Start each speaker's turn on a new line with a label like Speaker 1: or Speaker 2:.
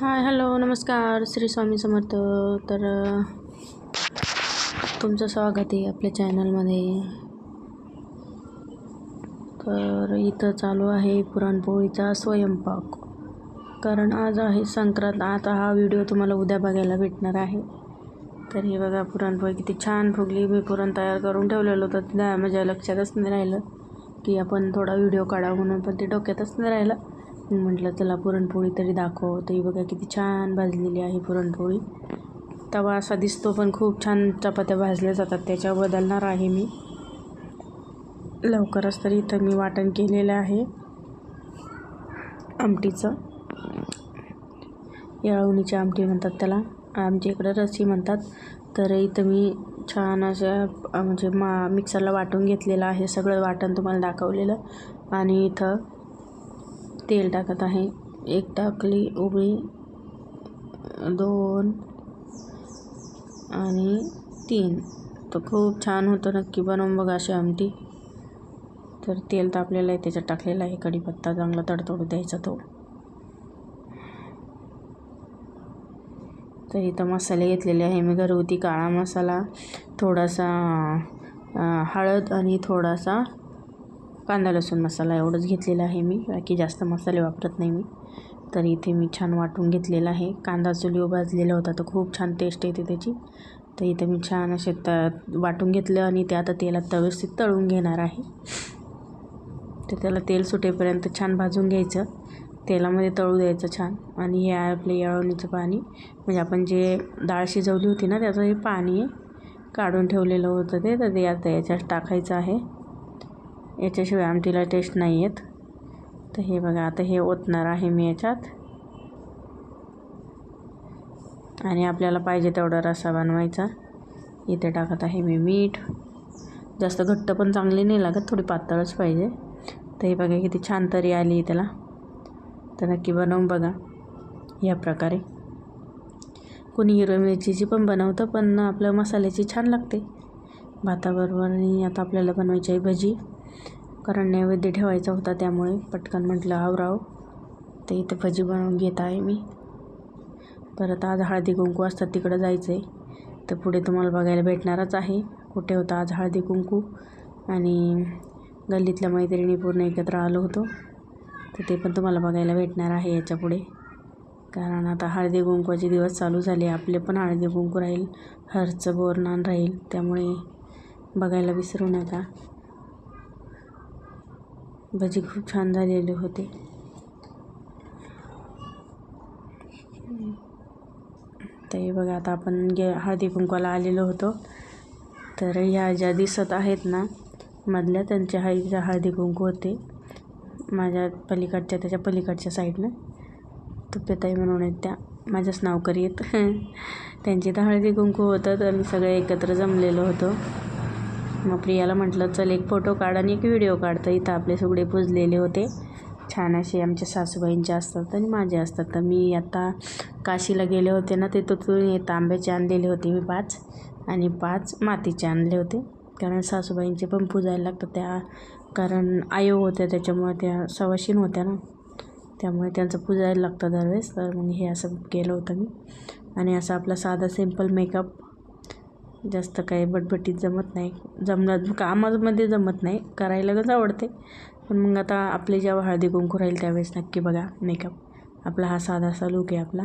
Speaker 1: Hi hello नमस्कार श्री स्वामी समर्थ. तर तुमचं स्वागत आहे आपल्या चॅनलमध्ये. तर इथं चालू आहे पुरणपोळीचा स्वयंपाक. कारण आज आहे संक्रांत आता हा व्हिडिओ तुम्हाला उद्या बघायला भेटणार आहे. तर हे बघा पुरणपोळी किती छान फुगली. मी पुरण तयार करून ठेवलेलं होतं ते माझ्या लक्षातच नाही राहिलं की आपण थोडा व्हिडिओ काढा म्हणून पण ते डोक्यातच नाही राहिलं. म्हटलं चला पुरणपोळी तरी दाखव. तर ही बघा किती छान भाजलेली आहे पुरणपोळी. तवा असा दिसतो पण खूप छान चपात्या भाजल्या जातात. त्याच्या बदलणार आहे मी. लवकरच तरी इथं मी वाटण केलेलं आहे. आमटीचं. येळवणीची आमटी म्हणतात त्याला. आमच्या इकडं रस्सी म्हणतात. तर इथं मी छान अशा म्हणजे मा मिक्सरला वाटून घेतलेलं आहे. सगळं वाटण तुम्हाला दाखवलेलं. आणि इथं तेल टाकत आहे. एक टाकली उभी दोन आणि तीन. तर खूप छान होतं. नक्की बनवून बघा अशी आमटी. तर तेल तापलेलं आहे त्याच्यात टाकलेला आहे. कढीपत्ता चांगला तडतडू द्यायचा तो. तर इथं मसाले घेतलेले आहे मी. घरगुती काळा मसाला थोडासा हळद आणि थोडासा कांदा लसूण मसाला एवढंच घेतलेला आहे मी. बाकी जास्त मसाले वापरत नाही मी. तर इथे मी छान वाटून घेतलेला आहे. कांदा चुलीवर भाजलेला होता तर खूप छान टेस्ट येते त्याची. तर इथे मी छान असे त वाटून घेतलं आणि ते आता तेलात व्यवस्थित तळून घेणार आहे. तर त्याला तेल सुटेपर्यंत छान भाजून घ्यायचं. तेलामध्ये तळू द्यायचं छान. आणि हे आहे आपलं पाणी. म्हणजे आपण जे डाळ शिजवली होती ना त्याचं हे पाणी आहे. काढून ठेवलेलं होतं ते. तर ते आता याच्यात टाकायचं आहे. याच्याशिवाय आमटीला टेस्ट नाही येत तर हे बघा आता हे ओतणार आहे मी याच्यात. आणि आपल्याला पाहिजे तेवढा रस्सा बनवायचा. इथे टाकत आहे मी मीठ. जास्त घट्ट पण चांगली नाही लागत थोडी पातळच पाहिजे. तर हे बघा किती छान तरी आली त्याला. तर नक्की बनवून बघा या प्रकारे. कोणी हिरव्या मिरचीची पण बनवतं पण आपल्या मसाल्याची छान लागते. भाताबरोबर आणि आता आपल्याला बनवायची आहे भजी. कारण नैवेद्य ठेवायचा होता त्यामुळे पटकन म्हटलं आवराव ते इथे भजी बनवून घेत आहे मी. परत आज हळदी कुंकू असतात तिकडं जायचं आहे तर पुढे तुम्हाला बघायला भेटणारच आहे. कुठे होतं आज हळदी कुंकू? आणि गल्लीतल्या मैत्रिणी पूर्ण एकत्र आलो होतो. तर ते पण तुम्हाला बघायला भेटणार आहे याच्यापुढे कारण आता हळदी कुंकूचे दिवस चालू झाले. आपले पण हळदी कुंकू राहील हरचं बोरनान राहील. त्यामुळे बघायला विसरू नका. भजी खूप छान झालेले होते. तर हे बघा आता आपण गे हळदी कुंकवाला आलेलो होतो. तर ह्या ज्या दिसत आहेत ना मधल्या त्यांच्या हळदीचा हळदी कुंकू होते माझ्या पलीकडच्या त्याच्या पलीकडच्या साईडनं तुप्यताई म्हणून आहेत त्या. माझ्याच नावकरी आहेत. त्यांची तर हळदी कुंकू होतं तर आम्ही सगळे एकत्र जमलेलो होतो. मग प्रियाला म्हटलं चल एक फोटो काढ आणि एक व्हिडिओ काढतं इथं आपले सगळे पुजलेले होते. छान असे आमच्या सासूबाईंचे असतात आणि माझे असतात. तर मी आता काशीला गेले होते ना ते तिथून तांब्याचे आणलेले होते मी पाच आणि पाच मातीचे आणले होते. कारण सासूबाईंचे पण पुजायला लागतात त्या कारण आयोग होत्या त्याच्यामुळे त्या सवाशीन होत्या ना. त्यामुळे त्यांचं पुजायला लागतं दरवेळेस. तर मग हे असं केलं होतं मी. आणि असं आपला साधा सिंपल मेकअप जास्त काही बटबटीत जमत नाही. जमणार कामामध्ये जमत नाही. करायला आवडते. पण मग आता आपले जेव्हा हळदी कुंकू राहील त्यावेळेस नक्की बघा. मेकअप. आपला हा साधासा लूक आहे आपला.